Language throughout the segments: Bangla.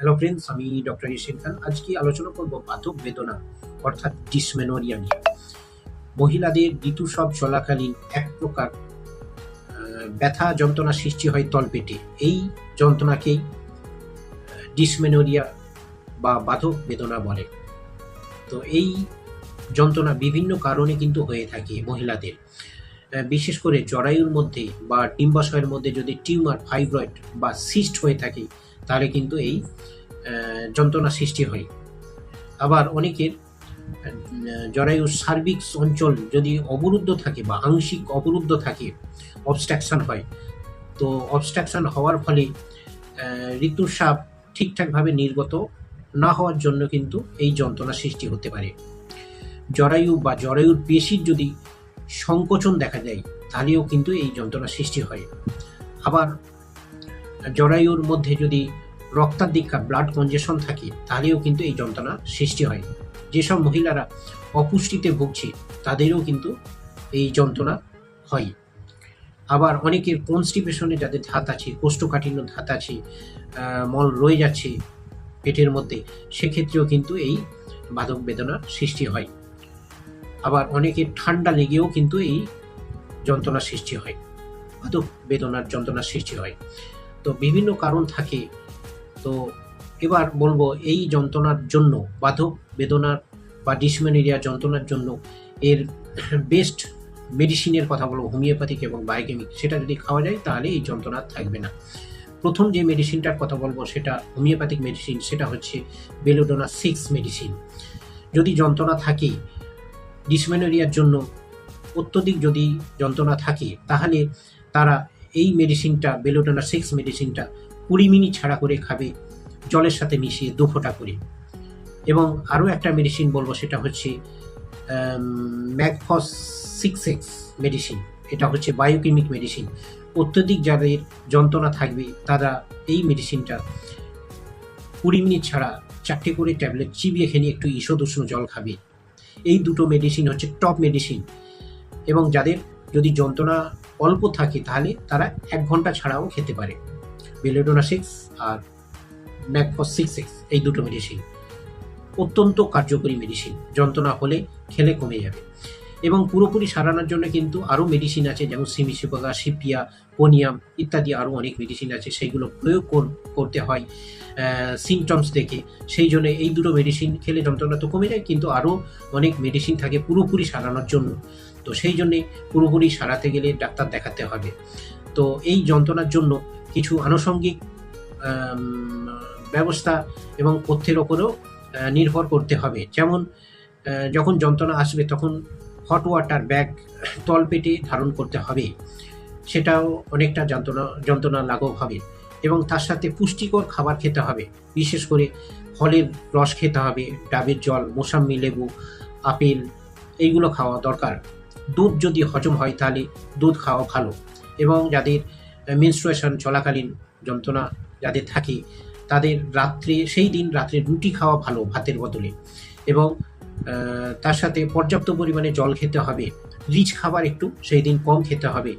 হ্যালো ফ্রেন্ডস আমি ডক্টর ইসিন খান। আজকে আলোচনা করব বাতক বেদনা, অর্থাৎ ডিসমেনোরিয়া নিয়ে। মহিলাদের ঋতুসব চলাকালীন এক প্রকার ব্যথা যন্ত্রণা সৃষ্টি হয় তলপেটে। এই যন্ত্রণাকেই ডিসমেনোরিয়া বা বাধক বেদনা বলে। তো এই যন্ত্রণা বিভিন্ন কারণে কিন্তু হয়ে থাকে মহিলাদের। বিশেষ করে জরায়ুর মধ্যে বা ডিম্বাশয়ের মধ্যে যদি টিউমার, ফাইব্রয়েড বা সিস্ট হয়ে থাকে তাহলে কিন্তু এই যন্ত্রণা সৃষ্টি হয়। আবার অনেকের আহ, জরায়ুর সার্ভিক্স অঞ্চল যদি অবরুদ্ধ থাকে বা আংশিক অবরুদ্ধ থাকে অবস্ট্রাকশন হয় তো অবস্ট্রাকশন হওয়ার ফলে ঋতুস্রাব ঠিকঠাকভাবে নির্গত না হওয়ার জন্য কিন্তু এই যন্ত্রণা সৃষ্টি হতে পারে। জরায়ু বা জরায়ুর পেশির যদি সংকোচন দেখা যায় তাহলেও কিন্তু এই যন্ত্রণা সৃষ্টি হয়। আবার জরায়ুর মধ্যে যদি রক্তাধিক্ষা ব্লাড কনজেশন থাকে, তাহলেও কিন্তু এই যন্ত্রণা সৃষ্টি হয়। যেসব মহিলারা অপুষ্টিতে ভুগছে, তাদেরও কিন্তু এই যন্ত্রণা হয়। আবার অনেকের কনস্টিপেশনে যাদের ধাত আছে, কোষ্ঠকাঠিন্য ধাত আছে মল রয়ে যাচ্ছে পেটের মধ্যে, সেক্ষেত্রেও কিন্তু এই বাধক বেদনার সৃষ্টি হয়। আবার অনেকের ঠান্ডা লেগেও কিন্তু এই যন্ত্রণা সৃষ্টি হয়। বাধক বেদনার যন্ত্রণার সৃষ্টি হয়। তো বিভিন্ন কারণ থাকে। তো এবার বলব, এই যন্ত্রণার জন্য, বাধক বেদনার বা ডিসমেনেরিয়া যন্ত্রণার জন্য এর বেস্ট মেডিসিনের কথা বলব হোমিওপ্যাথিক এবং বায়োকেমিক সেটা যদি খাওয়া যায়, তাহলে এই যন্ত্রণা থাকবে না। প্রথম যে মেডিসিনটার কথা বলব, সেটা হোমিওপ্যাথিক মেডিসিন সেটা হচ্ছে বেলোডোনা সিক্স মেডিসিন যদি যন্ত্রণা থাকে ডিসমেনোরিয়ার জন্য, অত্যধিক যদি যন্ত্রণা থাকে, তাহলে তারা এই মেডিসিনটা বেলোডোনা সিক্স মেডিসিনটা কুড়ি মিনিট ছাড়া করে খাবে, জলের সাথে মিশিয়ে দু ফোঁটা করে। এবং আরও একটা মেডিসিন বলব, সেটা হচ্ছে ম্যাকফস সিক্স এক্স মেডিসিন এটা হচ্ছে বায়োকেমিক মেডিসিন অত্যধিক যাদের যন্ত্রণা থাকবে, তারা এই মেডিসিনটা কুড়ি মিনিট ছাড়া চারটে করে ট্যাবলেট চিবিয়ে খেয়ে একটু ঈষদ উষ্ণ জল খাবে। এই দুটো মেডিসিন হচ্ছে টপ মেডিসিন এবং যাদের যদি যন্ত্রণা অল্প থাকে তাহলে তারা এক ঘণ্টা ছাড়াও খেতে পারে। বেলেডোনা সিক্স আর ম্যাকফস সিক্স সিক্স এই দুটো মেডিসিন অত্যন্ত কার্যকরী মেডিসিন যন্ত্রণা হলে খেলে কমে যাবে। এবং পুরোপুরি সারানোর জন্য কিন্তু আরও মেডিসিন আছে, যেমন সিমিসিপাগা সিপিয়া পোনিয়াম ইত্যাদি আরও অনেক মেডিসিন আছে, সেইগুলো প্রয়োগ কর- করতে হয় সিমটমস দেখে। সেই জন্য এই দুটো মেডিসিন খেলে যন্ত্রণা তো কমে যায়, কিন্তু আরও অনেক মেডিসিন থাকে পুরোপুরি সারানোর জন্য। তো সেই জন্যে পুরোপুরি সারাতে গেলে ডাক্তার দেখাতে হবে। তো এই যন্ত্রণার জন্য কিছু আনুষঙ্গিক ব্যবস্থা এবং পথ্যের ওপরেও নির্ভর করতে হবে। যেমন যখন যন্ত্রণা আসবে তখন হট ওয়াটার ব্যাগ তলপেটে ধারণ করতে হবে। সেটাও অনেকটা যন্ত্রণা যন্ত্রণা লাঘব হবে এবং তার সাথে পুষ্টিকর খাবার খেতে হবে। বিশেষ করে ফলের রস খেতে হবে, ডাবের জল মোসাম্মি লেবু, আপেল, এইগুলো খাওয়া দরকার। দুধ যদি হজম হয় তাহলে দুধ খাওয়া ভালো এবং যাদের মেনস্ট্রুয়েশন চলাকালীন যন্ত্রণা যাদের থাকে, তাদের রাত্রে, সেই দিন রাত্রে রুটি খাওয়া ভালো ভাতের বদলে এবং তার সাথে পর্যাপ্ত পরিমাণে জল খেতে হবে। রিচ খাবার একটু, সেই দিন কম খেতে হবে।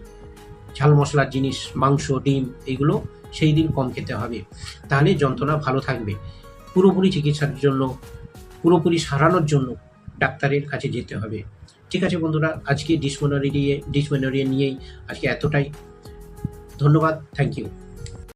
ঝাল মশলার জিনিস, মাংস, ডিম, এগুলো সেই দিন কম খেতে হবে। তাহলে যন্ত্রণা ভালো থাকবে। পুরোপুরি চিকিৎসার জন্য, পুরোপুরি সারানোর জন্য ডাক্তারের কাছে যেতে হবে। ঠিক আছে বন্ধুরা, আজকে ডিসমেনোরিয়া ডিসমেনোরিয়া নিয়েই আজকে এতটাই। ধন্যবাদ, থ্যাংক ইউ।